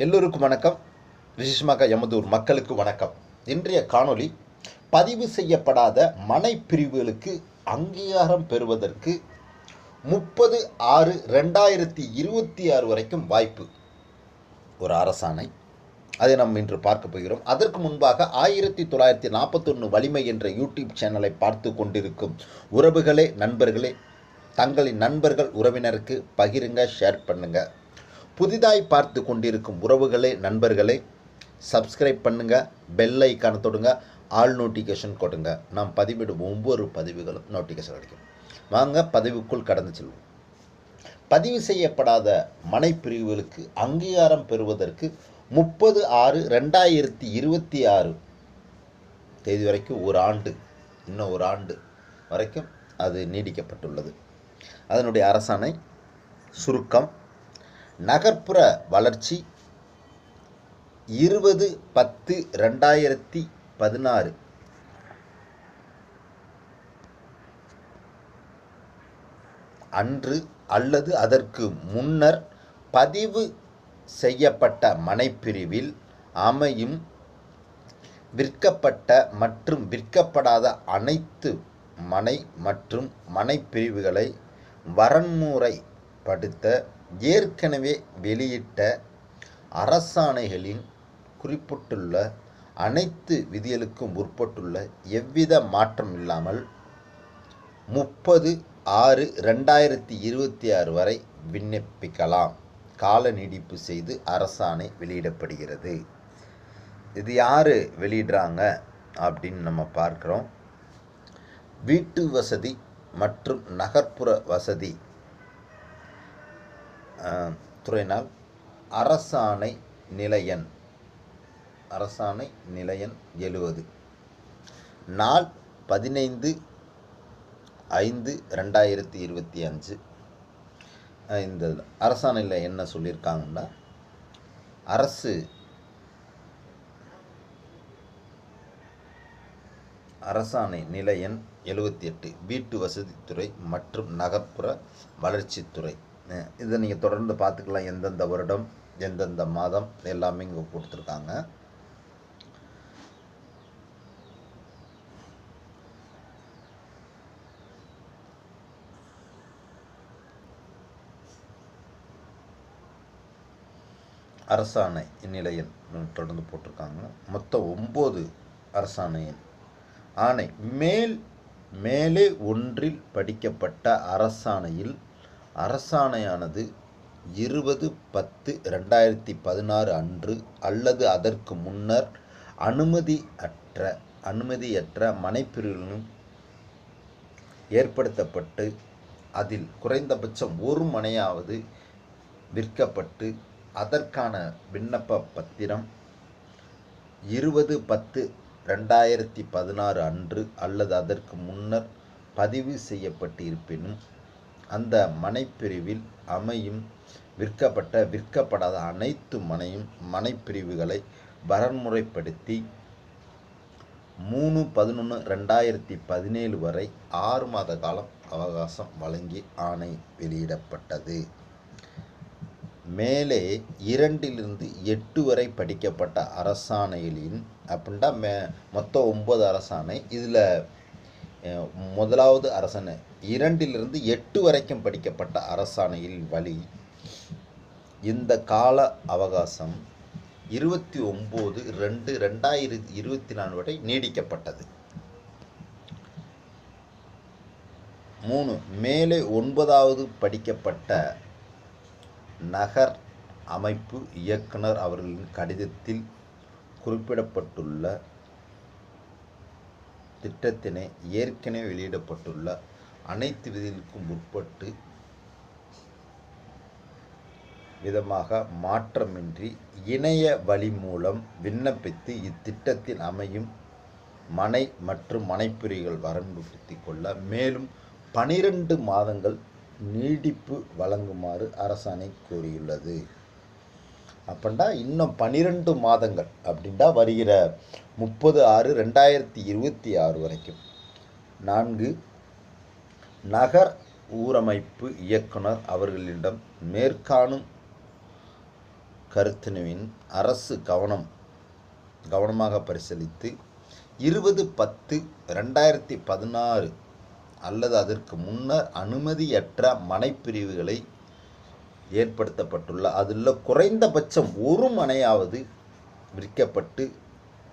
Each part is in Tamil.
எல்லோருக்கும் வணக்கம். விசேஷமாக எமதூர் மக்களுக்கு வணக்கம். இன்றைய காணொளி பதிவு செய்யப்படாத மனை பிரிவுகளுக்கு அங்கீகாரம் பெறுவதற்கு முப்பது ஆறு ரெண்டாயிரத்தி இருபத்தி ஆறு வரைக்கும் வாய்ப்பு. ஒரு அரசாணை. அதை நாம் இன்று பார்க்க போகிறோம். அதற்கு முன்பாக ஆயிரத்தி தொள்ளாயிரத்தி நாற்பத்தொன்று வலிமை என்ற யூடியூப் சேனலை பார்த்து கொண்டிருக்கும் உறவுகளே நண்பர்களே தங்களின் நண்பர்கள் உறவினருக்கு பகிருங்க ஷேர் பண்ணுங்கள் புதிதாய் பார்த்து கொண்டிருக்கும் உறவுகளே நண்பர்களே சப்ஸ்கிரைப் பண்ணுங்க பெல் ஐக்கான தொடுங்க ஆல் நோட்டிஃபிகேஷன் கொடுங்க. நாம் பதிவிடும் ஒவ்வொரு பதிவுகளும் நோட்டிஃபிகேஷன் கிடைக்கும் வாங்க பதிவுக்குள் கடந்து செல்வோம். பதிவு செய்யப்படாத மனைப்பிரிவுகளுக்கு அங்கீகாரம் பெறுவதற்கு முப்பது ஆறு ரெண்டாயிரத்தி இருபத்தி ஆறு தேதி வரைக்கும் ஒரு ஆண்டு இன்னும் ஒரு ஆண்டு வரைக்கும் அது நீடிக்கப்பட்டுள்ளது. அதனுடைய அரசாணை சுருக்கம் நகர்ப்புற வளர்ச்சி இருபது பத்து ரெண்டாயிரத்தி பதினாறு. அன்று அல்லது அதற்கு முன்னர் பதிவு செய்யப்பட்ட மனைப்பிரிவில் அமையும் விற்கப்பட்ட மற்றும் விற்கப்படாத அனைத்து மனை மற்றும் மனைப்பிரிவுகளை வரன்முறைப்படுத்த ஏற்கனவே வெளியிட்ட அரசாணைகளின் குறிப்பிட்டுள்ள அனைத்து விதிகளுக்கும் உட்பட்டுள்ள எவ்வித மாற்றம் இல்லாமல் முப்பது ஆறு ரெண்டாயிரத்தி இருபத்தி ஆறு வரை விண்ணப்பிக்கலாம். கால நீடிப்பு செய்து அரசாணை வெளியிடப்படுகிறது. இது யார் வெளியிடுறாங்க அப்படின்னு நம்ம பார்க்குறோம். வீட்டு வசதி மற்றும் நகர்ப்புற வசதி துறையினால் அரசாணை நிலையன். அரசாணை நிலையன் எழுவது. நாள் பதினைந்து ஐந்து ரெண்டாயிரத்தி இருபத்தி அஞ்சு. இந்த அரசாணையில் என்ன சொல்லியிருக்காங்கன்னா அரசு அரசாணை நிலையன் எழுபத்தி எட்டு. வீட்டு வசதித்துறை மற்றும் நகர்ப்புற வளர்ச்சித்துறை. இதை நீங்கள் தொடர்ந்து பார்த்துக்கலாம். எந்தெந்த வருடம் எந்தெந்த மாதம் எல்லாமே இங்கே கொடுத்துருக்காங்க. அரசாணை நிலையன் தொடர்ந்து போட்டிருக்காங்க. மொத்தம் ஒம்பது அரசாணையின் ஆணை மேல் மேலே ஒன்றில் படிக்கப்பட்ட அரசாணையில் அரசாணையானது இருபது பத்து ரெண்டாயிரத்தி பதினாறு அன்று அல்லது அதற்கு முன்னர் அனுமதி அற்ற அனுமதியற்ற மனைப்பிரிவுகளும் ஏற்படுத்தப்பட்டு அதில் குறைந்தபட்சம் ஒரு மனையாவது விற்கப்பட்டு அதற்கான விண்ணப்ப பத்திரம் இருபது பத்து ரெண்டாயிரத்தி பதினாறு அன்று அல்லது அதற்கு முன்னர் பதிவு செய்யப்பட்டு இருப்பினும் அந்த மனைப்பிரிவில் அமையும் விற்கப்பட்ட விற்கப்படாத அனைத்து மனையும் மனைப்பிரிவுகளை வரன்முறைப்படுத்தி மூணு பதினொன்று ரெண்டாயிரத்தி பதினேழு வரை ஆறு மாத காலம் அவகாசம் வழங்கி ஆணை வெளியிடப்பட்டது. மேலே இரண்டிலிருந்து எட்டு வரை படிக்கப்பட்ட அரசாணைகளின் அப்படின்ட்டா மே மொத்தம் ஒன்பது அரசாணை. இதில் முதலாவது அரசாணை இரண்டிலிருந்து எட்டு வரைக்கும் படிக்கப்பட்ட அரசாணையின் வழி இந்த கால அவகாசம் இருபத்தி ஒம்பது ரெண்டு ரெண்டாயிரத்தி இருபத்தி நாலு வரை நீடிக்கப்பட்டது. மூணு மேலே ஒன்பதாவது படிக்கப்பட்ட நகர் அமைப்பு இயக்குனர் அவர்களின் கடிதத்தில் குறிப்பிடப்பட்டுள்ள திட்டத்தினை ஏற்கனவே வெளியிடப்பட்டுள்ள அனைத்து விதிகளுக்கும் உட்பட்டு விதமாக மாற்றமின்றி இணைய வழி மூலம் விண்ணப்பித்து இத்திட்டத்தில் அமையும் மனை மற்றும் மனைப்புரிகள் வரம்புபடுத்தி கொள்ள மேலும் பனிரெண்டு மாதங்கள் நீடிப்பு வழங்குமாறு அரசாணை கூறியுள்ளது அப்படின்டா இன்னும் பன்னிரெண்டு மாதங்கள் அப்படின்டா வருகிற முப்பது ஆறு ரெண்டாயிரத்தி இருபத்தி ஆறு வரைக்கும். நான்கு நகர் ஊரமைப்பு இயக்குனர் அவர்களிடம் மேற்காணும் கருத்தினுவின் அரசு கவனம் கவனமாக பரிசீலித்து இருபது பத்து ரெண்டாயிரத்தி பதினாறு அல்லது அதற்கு முன்னர் அனுமதியற்ற மனைப்பிரிவுகளை ஏற்படுத்தப்பட்டுள்ள அதில் குறைந்தபட்சம் ஒரு மனையாவது விற்கப்பட்டு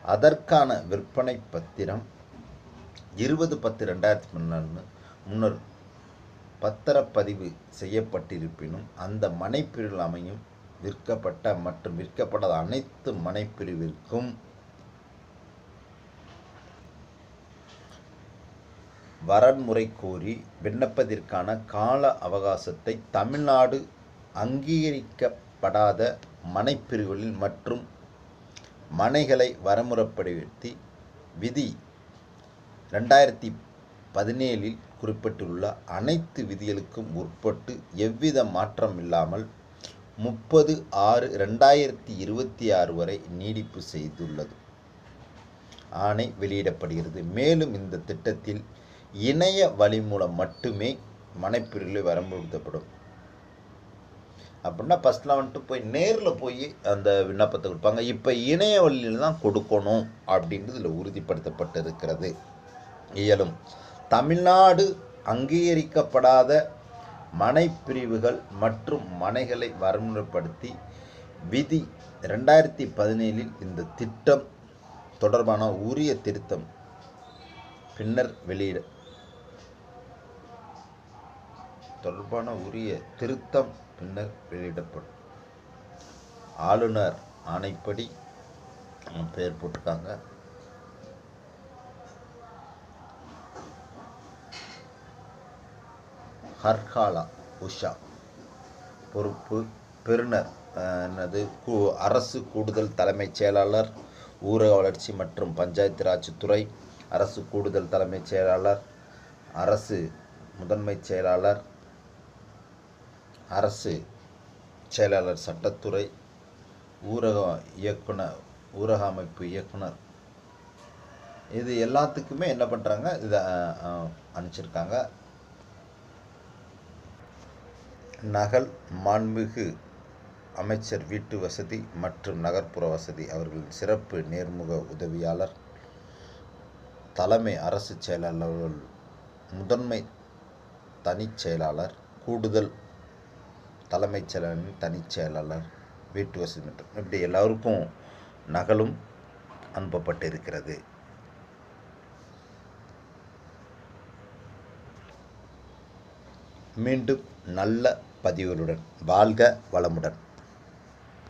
அதற்கான விற்பனை பத்திரம் இருபது பத்து ரெண்டாயிரத்தி முன்னு முன்னர் பத்திரப்பதிவு செய்யப்பட்டிருப்பினும் அந்த மனைப்பிரிவில் அமையும் விற்கப்பட்ட மற்றும் விற்கப்படாத அனைத்து மனைப்பிரிவிற்கும் வரன்முறை கோரி விண்ணப்பத்திற்கான கால அவகாசத்தை தமிழ்நாடு அங்கீகரிக்கப்படாத மனைப்பிரிவுகளில் மற்றும் மனைகளை வரமுறைப்படுத்தி விதி ரெண்டாயிரத்தி பதினேழில் குறிப்பிட்டுள்ள அனைத்து விதிகளுக்கும் உட்பட்டு எவ்வித மாற்றம் இல்லாமல் முப்பது ஆறு ரெண்டாயிரத்தி இருபத்தி ஆறு வரை நீடிப்பு செய்துள்ளது. ஆணை வெளியிடப்படுகிறது. மேலும் இந்த திட்டத்தில் இணைய வழி மூலம் மட்டுமே மனைப்பிரிவில் வரம்புறுத்தப்படும் அப்படின்னா ஃபஸ்ட்லாம் வந்துட்டு போய் நேரில் போய் அந்த விண்ணப்பத்தை கொடுப்பாங்க. இப்போ இணைய வழியில் தான் கொடுக்கணும் அப்படின்றது இதில் உறுதிப்படுத்தப்பட்டிருக்கிறது. இயலும். தமிழ்நாடு அங்கீகரிக்கப்படாத மனைப்பிரிவுகள் மற்றும் மனைகளை வரமுறைப்படுத்தி விதி ரெண்டாயிரத்தி பதினேழில் இந்த திட்டம் தொடர்பான உரிய திருத்தம் பின்னர் வெளியிட தொடர்பான உரிய திருத்தம் பின்னர் வெளியிடப்படும். ஆளுநர் ஆணைப்படி பெயர் போட்டிருக்காங்க. ஹர்காலா உஷா. பொறுப்பு பெருனர் என்னது அரசு கூடுதல் தலைமைச் செயலாளர் ஊரக வளர்ச்சி மற்றும் பஞ்சாயத்து ராஜ் துறை அரசு கூடுதல் தலைமைச் செயலாளர் அரசு முதன்மைச் செயலாளர் அரசு செயலாளர் சட்டத்துறை ஊரக இயக்குனர் ஊரக அமைப்பு இயக்குனர். இது எல்லாத்துக்குமே என்ன பண்ணுறாங்க இதை அனுப்பிச்சிருக்காங்க. நகல் மாண்புமிகு அமைச்சர் வீட்டு வசதி மற்றும் நகர்ப்புற வசதி அவர்களின் சிறப்பு நேர்முக உதவியாளர் தலைமை அரசு செயலாளர்கள் முதன்மை தனிச் செயலாளர் கூடுதல் தலைமைச் செயலாளரின் தனிச் செயலாளர் வீட்டு வசதி மற்றும் இப்படி எல்லோருக்கும் நகலும் அனுப்பப்பட்டிருக்கிறது. மீண்டும் நல்ல பதிவுகளுடன். வாழ்க வளமுடன்.